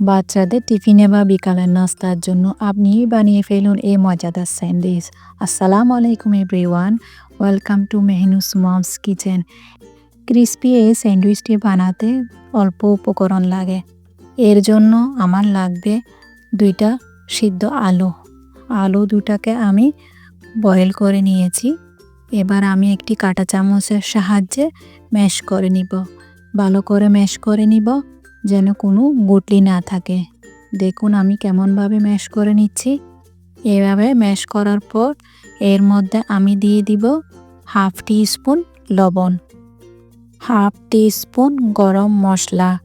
বাচ্চাদের টিফিনে বা বিকালের নাস্তার জন্য আপনি বানিয়ে ফেলুন এই মজাদার স্যান্ডউইচ। আসসালামু আলাইকুম everyone, welcome to Mehnu's mom's kitchen. Crispy এই স্যান্ডউইচটি বানাতে অল্প উপকরণ লাগে। এর জন্য আমার লাগবে দুইটা সিদ্ধ আলু। আলু দুটাকে আমি বয়েল করে নিয়েছি। এবার আমি একটি কাঁটা চামচের সাহায্যে ম্যাশ করে নিব। ভালো করে ম্যাশ করে নিব। যেন কোনো গুটলি না থাকে। দেখুন আমি কেমনভাবে ম্যাশ করে নিচ্ছি। এভাবে ম্যাশ করার পর এর মধ্যে আমি দিয়ে দিব হাফ টি স্পুন লবণ। হাফ টি স্পুন গরম মশলা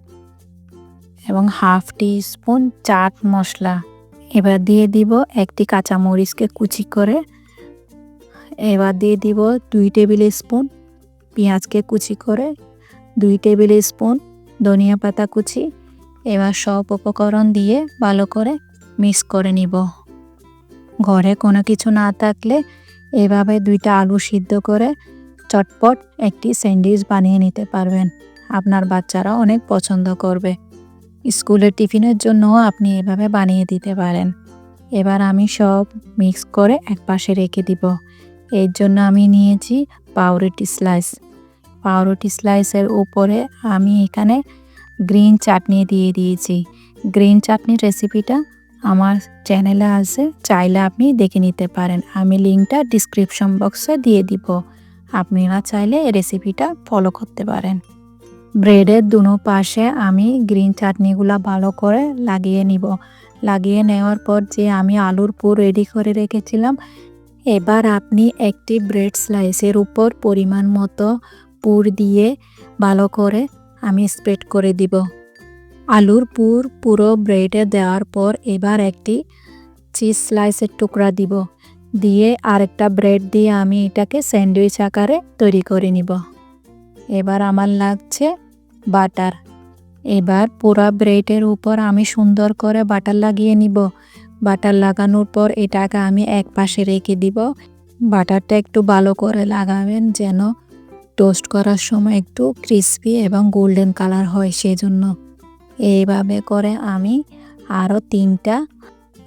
এবং হাফ টি স্পুন চাট মশলা। এবার দিয়ে দিব একটি কাঁচামরিচকে কুচি করে। এবার দিয়ে দিব দুই টেবিল স্পুন পেঁয়াজকে কুচি করে। দুই টেবিল স্পুন ধনিয়া পাতা কুচি, এবার সব উপকরণ দিয়ে ভালো করে মিক্স করে নিব। ঘরে কোনো কিছু না থাকলে এভাবে দুইটা আলু সিদ্ধ করে চটপট একটি স্যান্ডউইচ বানিয়ে নিতে পারবেন। আপনার বাচ্চারা অনেক পছন্দ করবে। স্কুলের টিফিনের জন্যও আপনি এভাবে বানিয়ে দিতে পারেন। এবার আমি সব মিক্স করে এক পাশে রেখে দিব। এর জন্য আমি নিয়েছি পাউরুটি স্লাইস। পাউরুটি স্লাইসের উপরে আমি এখানে গ্রিন চাটনি দিয়ে দিয়েছি। গ্রিন চাটনির রেসিপিটা আমার চ্যানেলে আছে, চাইলে আপনি দেখে নিতে পারেন। আমি লিঙ্কটা ডিসক্রিপশন বক্সে দিয়ে দিব। আপনারা চাইলে রেসিপিটা ফলো করতে পারেন। ব্রেডের দুনো পাশে আমি গ্রিন চাটনিগুলো ভালো করে লাগিয়ে নিব। লাগিয়ে নেওয়ার পর যে আমি আলুর পুর রেডি করে রেখেছিলাম, এবার আপনি একটি ব্রেড স্লাইসের উপর পরিমাণ মতো পুর দিয়ে ভালো করে আমি স্প্রেড করে দিব। আলুর পুর পুরো ব্রেডে দেওয়ার পর এবার একটি চিজ স্লাইসের টুকরা দিব। দিয়ে আরেকটা ব্রেড দিয়ে আমি এটাকে স্যান্ডউইচ আকারে তৈরি করে নিব। এবার আমার লাগছে বাটার এবার পুরা ব্রেডের উপর আমি সুন্দর করে বাটার লাগিয়ে নিব। বাটার লাগানোর পর এটাকে আমি এক পাশে রেখে দিব। বাটারটা একটু ভালো করে লাগাবেন যেন টোস্ট করার সময় একটু ক্রিসপি এবং গোল্ডেন কালার হয় সেজন্য। এইভাবে করে আমি আরও তিনটা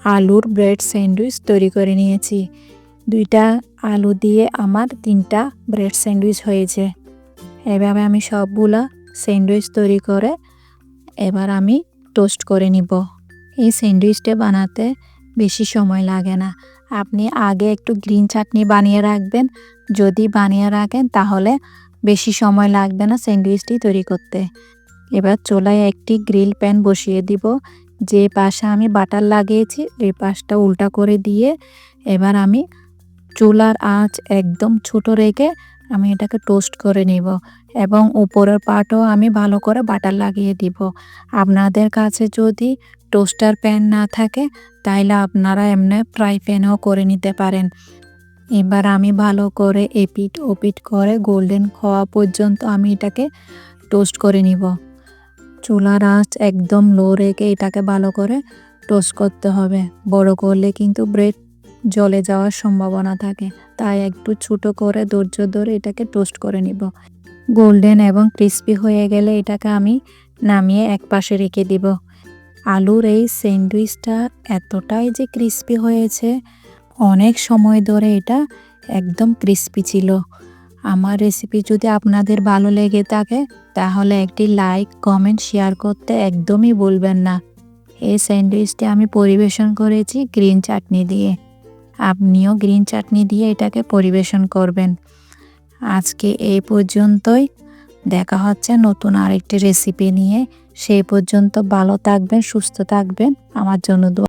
আলুর ব্রেড স্যান্ডউইচ তৈরি করে নিয়েছি। দুইটা আলু দিয়ে আমার তিনটা ব্রেড স্যান্ডউইচ হয়েছে। এভাবে আমি সবগুলা স্যান্ডউইচ তৈরি করে এবার আমি টোস্ট করে নিব। এই স্যান্ডউইচটা বানাতে বেশি সময় লাগে না। আপনি আগে একটু গ্রিন চাটনি বানিয়ে রাখবেন। যদি বানিয়ে রাখেন, তাহলে বেশি সময় লাগবে না স্যান্ডউইচটি তৈরি করতে। এবার চোলায় একটি গ্রিল প্যান বসিয়ে দিব। যে পাশে আমি বাটার লাগিয়েছি এই পাশটা উল্টা করে দিয়ে এবার আমি চুলার আঁচ একদম ছোট রেখে আমি এটাকে টোস্ট করে নিব এবং উপরের পাটও আমি ভালো করে বাটার লাগিয়ে দিব। আপনাদের কাছে যদি টোস্টার প্যান না থাকে, তাইলে আপনারা এমনি ফ্রাই প্যানও করে নিতে পারেন। এবার আমি ভালো করে এপিট ওপিট করে গোল্ডেন হওয়া পর্যন্ত আমি এটাকে টোস্ট করে নিব। চুলার আঁচ একদম লো রেখে এটাকে ভালো করে টোস্ট করতে হবে। বড় করলে কিন্তু ব্রেড জলে যাওয়ার সম্ভাবনা থাকে, তাই একটু ছোটো করে ধৈর্য ধরে এটাকে টোস্ট করে নিব। গোল্ডেন এবং ক্রিস্পি হয়ে গেলে এটাকে আমি নামিয়ে এক পাশে রেখে দিব। আলুর এই স্যান্ডউইচটা এতটাই যে ক্রিস্পি হয়েছে, অনেক সময় ধরে এটা একদম ক্রিস্পি ছিল। আমার রেসিপি যদি আপনাদের ভালো লেগে থাকে, তাহলে একটি লাইক কমেন্ট শেয়ার করতে একদমই বলবেন না। এই স্যান্ডউইচটি আমি পরিবেশন করেছি গ্রিন চাটনি দিয়ে। আপনিও গ্রিন চাটনি দিয়ে এটাকে পরিবেশন করবেন। আজকে এই পর্যন্তই। দেখা হচ্ছে নতুন আরেকটি রেসিপি নিয়ে। সেই পর্যন্ত ভালো থাকবেন সুস্থ থাকবেন। আমার জন্য